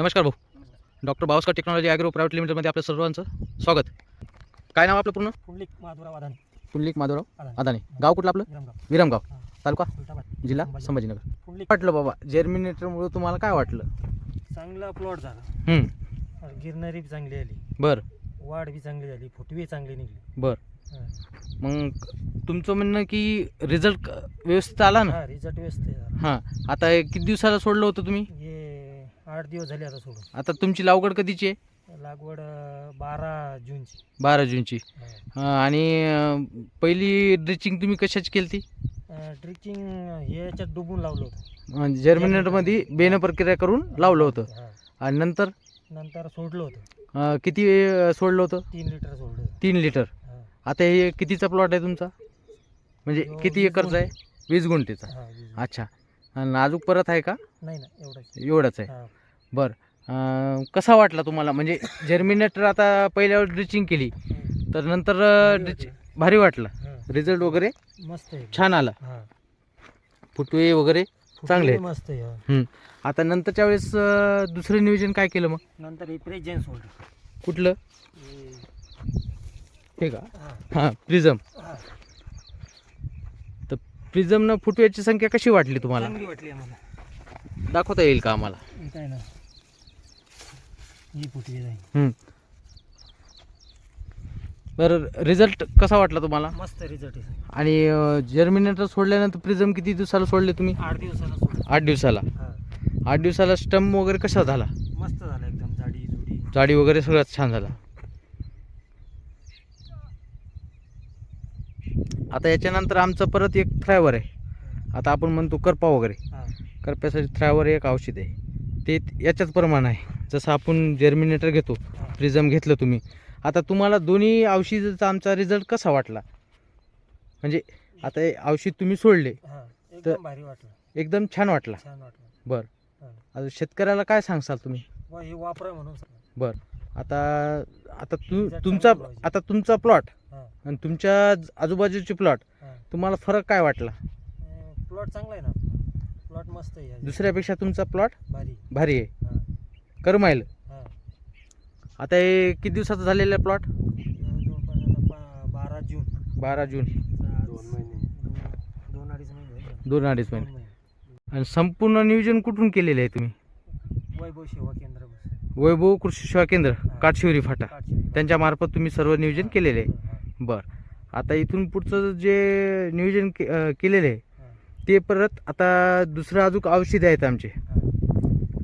नमस्कार भाऊ. Doctor Bawaskar technology agro private लिमिटेडमध्ये आपल्या सर्वांचं स्वागत. काय नाव आपलं पूर्ण? पुंडलिक माधुराव आदानी पुंडलिक माधवराव आदानी अदानी. गाव कुठलं आपलं? विरमगाव. विरमगाव. हा. तालुका? उलटाबाद जिल्हा? संभाजी. संभाजीनगर. पुंडलिक. वाटलं बाबा जर्मिनेटरमुळे तुम्हाला काय वाटलं? चांगला प्लॉट झाला. हम्म, गिरणारी बी चांगली आली. बरं. वाढ बी चांगली झाली फुटवी चांगली निघली. बरं. हा. मग तुमचं म्हणणं की रिझल्ट व्यवस्थित आला ना? हा रिझल्ट व्यस्त आहे. झाला. हां. आता हे किती दिवसाला सोडलं होतं तुम्ही? हे आठ दिवस झाले आता सोडून. आता तुमची लागवड कधीची आहे? लागवड अं, बारा जूनची. बारा जूनची. अं, आणि अं, पहिली ड्रिचिंग तुम्ही कशाची केली ती ड्रिचिंग हे याच्यात डुबून लावलं होतं. जर्मिनेटरमध्ये बेन प्रक्रिया करून लावलं होतं. हा. आणि नंतर? नंतर सोडलं होतं. अं, किती अं, सोडलं होतं? तीन लिटर सोडलं होतं. तीन लिटर. हा. आता हे कितीचा प्लॉट आहे तुमचा? म्हणजे किती वीस एकरचा आहे? वीस गुंठेचा. हा, वीस. अच्छा. आणि अजून परत आहे का? नाही ना एवढंच. एवढंच आहे. हा. बरं. कसा वाटला तुम्हाला? म्हणजे जर्मिनेटर आता पहिल्यावर ड्रिचिंग केली. तर नंतर भारी ड्रिच वाटलं. भारी वाटलं. रिझल्ट वगैरे मस्त आहे. छान आला. फुटवे वगैरे चांगले मस्त आहे हा. आता नंतरच्या वेळेस दुसरं नियोजन काय केलं मग? नंतर प्रेजेन्स कुठलं? हे- हे का? हा. प्रिझम. तर प्रिझमनं फुटव्याची संख्या कशी वाटली तुम्हाला? चांगली वाटली आम्हाला. दाखवता येईल का आम्हाला? बरं रिझल्ट कसा वाटला तुम्हाला? मस्त रिझल्ट आहे आणि जर्मिनेटर सोडल्यानंतर प्रिझम किती दिवसाला सोडले तुम्ही? आठ दिवसाला आठ दिवसाला. हा. आठ दिवसाला स्टंप वगैरे कसा झाला? मस्त झालं एकदम जाडी जुडी. जाडी वगैरे सगळं छान झाला. आता याच्यानंतर आमचं परत एक थ्रायवर आहे. आता आपण म्हणतो करपा वगैरे. हा. करप्यासाठी थ्रायवर एक औषध आहे. ते याच्याच प्रमाण आहे. जसं आपण जर्मिनेटर घेतो. प्रिझम घेतलं तुम्ही. आता तुम्हाला दोन्ही औषधाचा आमचा रिझल्ट कसा वाटला? म्हणजे आता हे औषध तुम्ही सोडले. एकदम भारी वाटलं. एकदम छान वाटला. छान वाटलं. बरं. हा. आता शेतकऱ्याला काय सांगसाल तुम्ही? वा हे वापरा म्हणून. बरं. आता आता तू Result तुमचा चांगला पाहिजे. आता तुमचा प्लॉट हा. आणि तुमच्या आजूबाजूचे प्लॉट हा. तुम्हाला फरक काय वाटला? प्लॉट चांगला आहे ना. प्लॉट मस्त आहे. दुसऱ्यापेक्षा तुमचा प्लॉट भारी. भारी आहे. करमाईल. हा. आता हे किती दिवसाचा झालेला आहे प्लॉट जवळपास आता पा- बारा जून. बारा जून. दोन महिने. दोन अडीच महिने झाले. दोन अडीच दोन महिने. महिने आणि संपूर्ण नियोजन कुठून केलेलं आहे तुम्ही? वैभव सेवा केंद्र बस. वैभव कृषी सेवा केंद्र काटशिवरी फाटा. त्यांच्या मार्फत तुम्ही सर्व नियोजन केलेले आहे. बरं. आता इथून पुढचं जे नियोजन के अं, केलेलं आहे ते परत आता दुसरं अजून औषध आहेत आमचे.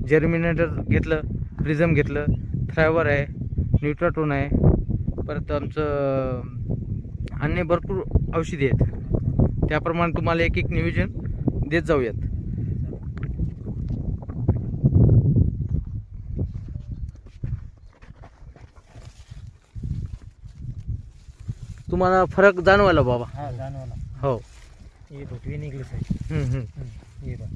जर्मिनेटर घेतलं प्रिझम घेतलं थ्रायवर आहे न्यूट्राटोन आहे परत आमचं अन्य भरपूर औषधी आहेत. त्याप्रमाणे तुम्हाला एक एक नियोजन देत जाऊयात. तुम्हाला फरक जाणवायला बाबा. हा. हो हे फुटवी निघली साहेब हम्म, हम्म. हम्म, हे बघ.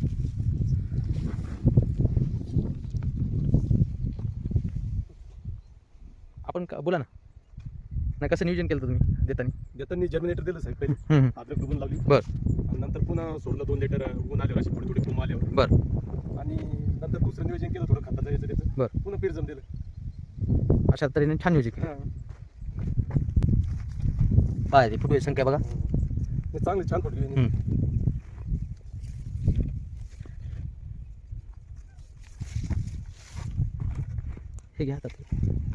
आपण का बोला ना. नाही कसं नियोजन केलं होतं तुम्ही देताना? देताना जर्मिनेटर दिलं साहेब पहिले. हम्म, हम्म. अद्रक डुबून लावली. बर. आणि नंतर पुन्हा सोडलं दोन लिटर ऊन आल्यावर अशी थोडी थोडी पुम आल्यावर. बर. आणि नंतर दुसरं नियोजन केलं थोडं खताचं याचं त्याचं. बर. पुन्हा पिरजम दिलं. अशा तऱ्हेने छान नियोजन केलं. पाय ते फुटवे संख्या बघा. हे चांगली छान फुटली हम्म. हे घ्या हातात